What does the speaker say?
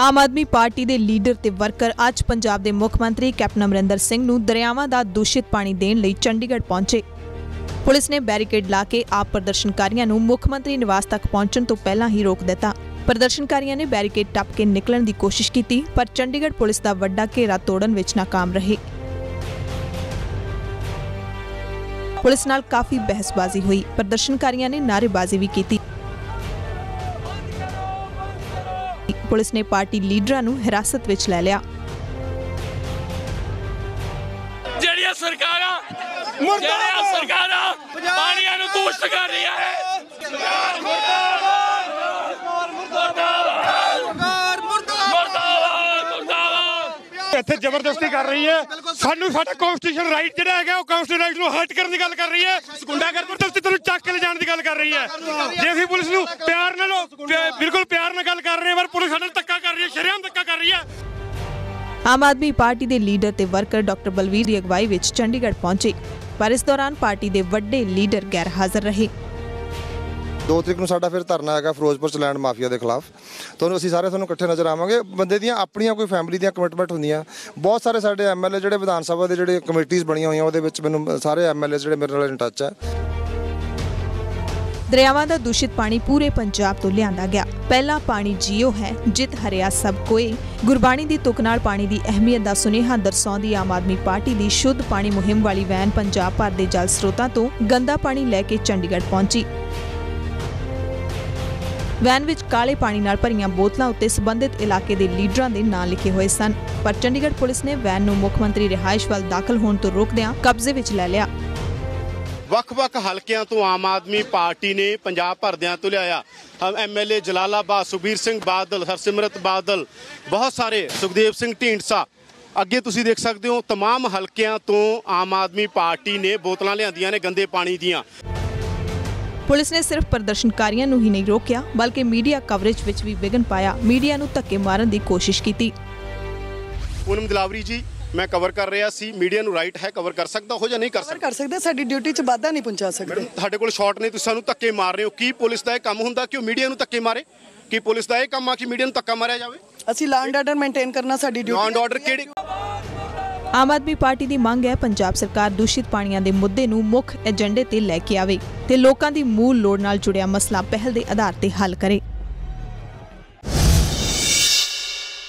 ਆਮ Aadmi party ਦੇ leader ਤੇ worker ਅੱਜ ਪੰਜਾਬ ਦੇ ਮੁੱਖ ਮੰਤਰੀ ਕੈਪਟਨ ਅਮਰਿੰਦਰ ਸਿੰਘ ਨੂੰ ਦਰਿਆਵਾਂ ਦਾ ਦੂਸ਼ਿਤ ਪਾਣੀ ਦੇਣ ਲਈ ਚੰਡੀਗੜ੍ਹ ਪਹੁੰਚੇ। ਪੁਲਿਸ ਨੇ ਬੈਰੀਕੇਡ ਲਾ ਕੇ ਆਪ ਪ੍ਰਦਰਸ਼ਨਕਾਰੀਆਂ ਨੂੰ ਮੁੱਖ ਮੰਤਰੀ ਨਿਵਾਸ ਤੱਕ ਪਹੁੰਚਣ ਤੋਂ ਪਹਿਲਾਂ ਹੀ ਰੋਕ ਦਿੱਤਾ। ਪ੍ਰਦਰਸ਼ਨਕਾਰੀਆਂ ਨੇ ਬੈਰੀਕੇਡ ਟੱਪ ਕੇ ਨਿਕਲਣ ਦੀ ਕੋਸ਼ਿਸ਼ ਕੀਤੀ, ਪਰ ਚੰਡੀਗੜ੍ਹ ਪੁਲਿਸ ਦਾ ਵੱਡਾ ਘੇਰਾ ਤੋੜਨ ਵਿੱਚ ਨਾਕਾਮ ਰਹੇ। ਪੁਲਿਸ ਨਾਲ ਕਾਫੀ ਬਹਿਸਬਾਜ਼ੀ ਹੋਈ। ਪ੍ਰਦਰਸ਼ਨਕਾਰੀਆਂ ਨੇ ਨਾਅਰੇਬਾਜ਼ੀ ਵੀ ਕੀਤੀ। ਪੁਲਿਸ ਨੇ ਪਾਰਟੀ ਲੀਡਰਾਂ ਨੂੰ ਹਿਰਾਸਤ ਵਿੱਚ ਲੈ ਲਿਆ। ਜਿਹੜੀਆਂ ਸਰਕਾਰਾਂ ਜਿਹੜੀਆਂ ਸਰਕਾਰਾਂ ਪਾਣੀਆਂ ਨੂੰ ਦੂਸ਼ਿਤ ਕਰ ਰਹੀਆਂ ਹੈ ਇੱਥੇ ਜ਼ਬਰਦਸਤੀ ਕਰ ਰਹੀ ਹੈ। ਸਾਨੂੰ ਸਾਡਾ ਕਨਸਟੀਟਿਊਸ਼ਨ ਰਾਈਟ ਜਿਹੜਾ ਹੈਗਾ ਉਹ ਕਨਸਟੀਟਿਊਸ਼ਨ ਰਾਈਟ ਨੂੰ ਹਰਟ ਕਰਨ ਦੀ ਗੱਲ ਕਰ ਰਹੀ ਹੈ। ਗੁੰਡਾਗਰਦੀ ਤੈਨੂੰ ਚੱਕ ਕੇ ਲੈ ਜਾਣ ਦੀ ਗੱਲ ਕਰ ਰਹੀ ਹੈ। ਜੇ ਅਸੀਂ ਪੁਲਿਸ ਨੂੰ ਪਿਆਰ ਨਾਲ ਬਿਲਕੁਲ ਪਿਆਰ ਨਾਲ ਪੁਲਿਸ ਸਾਡੇ ਨਾਲ ਧੱਕਾ ਕਰ ਰਹੀ ਹੈ ਸ਼ਰੇਆਮ ਧੱਕਾ ਕਰ ਰਹੀ ਹੈ। ਆਮ ਆਦਮੀ ਪਾਰਟੀ ਦੇ ਲੀਡਰ ਤੇ ਵਰਕਰ ਡਾਕਟਰ ਬਲਵੀਰ ਦੀ ਅਗਵਾਈ ਵਿੱਚ ਚੰਡੀਗੜ੍ਹ ਪਹੁੰਚੇ। ਪਰ ਇਸ ਦੌਰਾਨ ਪਾਰਟੀ ਦੇ ਵੱਡੇ ਲੀਡਰ ਗੈਰ ਹਾਜ਼ਰ ਰਹੇ। 2 ਤਰੀਕ ਨੂੰ ਸਾਡਾ ਫਿਰ ਧਰਨਾ ਹੈਗਾ ਫਿਰੋਜ਼ਪੁਰ ਚ ਲੈਂਡ ਮਾਫੀਆ ਦੇ ਖਿਲਾਫ। ਤੁਹਾਨੂੰ ਅਸੀਂ ਸਾਰੇ ਤੁਹਾਨੂੰ ਇਕੱਠੇ ਨਜ਼ਰ ਆਵਾਂਗੇ। ਬੰਦੇ ਦੀਆਂ ਆਪਣੀਆਂ ਕੋਈ ਫੈਮਿਲੀ ਦੀਆਂ ਕਮਿਟਮੈਂਟ ਹੁੰਦੀਆਂ। ਬਹੁਤ ਸਾਰੇ ਸਾਡੇ ਐਮਐਲਏ ਜਿਹੜੇ ਵਿਧਾਨ ਸਭਾ ਦੇ ਜਿਹੜੇ ਕਮੇਟੀਆਂ ਬਣੀਆਂ ਹੋਈਆਂ ਉਹਦੇ ਵਿੱਚ ਮੈਨੂੰ ਸਾਰੇ ਐਮਐਲਏ ਜਿਹੜੇ ਮੇਰੇ ਨਾਲ ਇਨ ਟੱਚ ਹੈ ਦਰਿਆਵਾਂ ਦਾ ਦੂਸ਼ਿਤ ਪਾਣੀ ਪੂਰੇ ਪੰਜਾਬ ਤੋਂ ਲਿਆਂਦਾ ਗਿਆ। ਪਹਿਲਾ ਪਾਣੀ ਜੀਓ ਹੈ, ਜਿਤ ਹਰਿਆ ਸਭ ਕੋਏ। ਗੁਰਬਾਣੀ ਦੀ ਤੁਕ ਨਾਲ ਪਾਣੀ ਦੀ ਅਹਿਮੀਅਤ ਦਾ ਸੁਨੇਹਾ ਦਰਸਾਉਂਦੀ ਆਮ ਆਦਮੀ ਪਾਰਟੀ ਦੀ ਸ਼ੁੱਧ ਪਾਣੀ ਮੁਹਿੰਮ ਵਾਲੀ ਵੈਨ ਪੰਜਾਬ ਭਰ ਦੇ ਜਲ ਸਰੋਤਾਂ ਤੋਂ ਗੰਦਾ ਪਾਣੀ ਲੈ ਕੇ ਚੰਡੀਗੜ੍ਹ ਪਹੁੰਚੀ। ਵੈਨ ਵਿੱਚ ਕਾਲੇ ਪਾਣੀ ਨਾਲ ਭਰੀਆਂ ਬੋਤਲਾਂ ਉੱਤੇ ਸਬੰਧਿਤ ਇਲਾਕੇ ਦੇ ਲੀਡਰਾਂ ਦੇ ਨਾਂ ਲਿਖੇ ਹੋਏ ਸਨ। ਪਰ ਚੰਡੀਗੜ੍ਹ ਪੁਲਿਸ ਨੇ ਵੈਨ ਨੂੰ ਮੁੱਖ ਮੰਤਰੀ ਰਿਹਾਇਸ਼ ਵੱਲ ਦਾਖਲ ਹੋਣ ਤੋਂ ਰੋਕਦਿਆਂ ਕਬਜ਼ੇ ਵਿੱਚ ਲੈ ਲਿਆ। ਵੱਖ-ਵੱਖ ਹਲਕਿਆਂ ਤੋਂ ਆਮ ਆਦਮੀ ਪਾਰਟੀ ਨੇ ਪੰਜਾਬ ਭਰਦਿਆਂ ਤੋਂ ਲਿਆਇਆ ਐਮਐਲਏ ਜਲਾਲਾਬਾਦ ਸੁਖਬੀਰ ਸਿੰਘ ਬਾਦਲ ਹਰਸਿਮਰਤ ਬਾਦਲ ਬਹੁਤ ਸਾਰੇ ਸੁਖਦੇਵ ਸਿੰਘ ਢੀਂਡਸਾ ਅੱਗੇ ਤੁਸੀਂ ਦੇਖ ਸਕਦੇ ਹੋ तमाम ਹਲਕਿਆਂ ਤੋਂ ਆਮ ਆਦਮੀ ਪਾਰਟੀ ਨੇ ਬੋਤਲਾਂ ਲਿਆਂਦੀਆਂ ਨੇ ਗੰਦੇ ਪਾਣੀ ਦੀਆਂ ਪੁਲਿਸ ਨੇ ਸਿਰਫ ਪ੍ਰਦਰਸ਼ਨਕਾਰੀਆਂ ਨੂੰ ਹੀ ਨਹੀਂ ਰੋਕਿਆ ਬਲਕਿ ਮੀਡੀਆ ਕਵਰੇਜ ਵਿੱਚ ਵੀ ਵਿਘਨ ਪਾਇਆ ਮੀਡੀਆ ਨੂੰ ਧੱਕੇ ਮਾਰਨ ਦੀ ਕੋਸ਼ਿਸ਼ ਕੀਤੀ ਪੂਨਮ ਦਿਲਾਵਰੀ ਜੀ ਮੈਂ ਕਵਰ ਕਰ ਰਿਹਾ ਸੀ ਮੀਡੀਆ ਨੂੰ ਰਾਈਟ ਹੈ ਕਵਰ ਕਰ ਸਕਦਾ ਹੋ ਜਾਂ ਨਹੀਂ ਕਰ ਸਕਦਾ। ਕਰ ਸਕਦੇ ਸਾਡੀ ਡਿਊਟੀ 'ਚ ਵਾਧਾ ਨਹੀਂ ਪਹੁੰਚਾ ਸਕਦੇ। ਤੁਹਾਡੇ ਕੋਲ ਸ਼ਾਟ ਨੇ ਤੁਸੀਂ ਸਾਨੂੰ ਧੱਕੇ ਮਾਰ ਰਹੇ ਹੋ। ਕੀ ਪੁਲਿਸ ਦਾ ਇਹ ਕੰਮ ਹੁੰਦਾ ਕਿ ਉਹ ਮੀਡੀਆ ਨੂੰ ਧੱਕੇ ਮਾਰੇ? ਕੀ ਪੁਲਿਸ ਦਾ ਇਹ ਕੰਮ ਆ ਕਿ ਮੀਡੀਆ ਨੂੰ ਧੱਕਾ ਮਾਰਿਆ ਜਾਵੇ? ਅਸੀਂ ਐਂਡ ਆਰਡਰ ਮੇਨਟੇਨ ਕਰਨਾ ਸਾਡੀ ਐਂਡ ਡਿਊਟੀ ਆਰਡਰ ਕਿਹੜੀ? ਆਮ ਆਦਮੀ ਪਾਰਟੀ ਦੀ ਮੰਗ ਹੈ ਪੰਜਾਬ ਸਰਕਾਰ ਦੂਸ਼ਿਤ ਪਾਣੀਆਂ ਦੇ ਮੁੱਦੇ ਨੂੰ ਮੁੱਖ ਏਜੰਡੇ ਤੇ ਲੈ ਕੇ ਆਵੇ ਤੇ ਲੋਕਾਂ ਦੀ ਮੂਲ ਲੋੜ ਨਾਲ ਜੁੜਿਆ ਮਸਲਾ ਪਹਿਲ ਦੇ ਆਧਾਰ ਤੇ ਹੱਲ ਕਰੇ।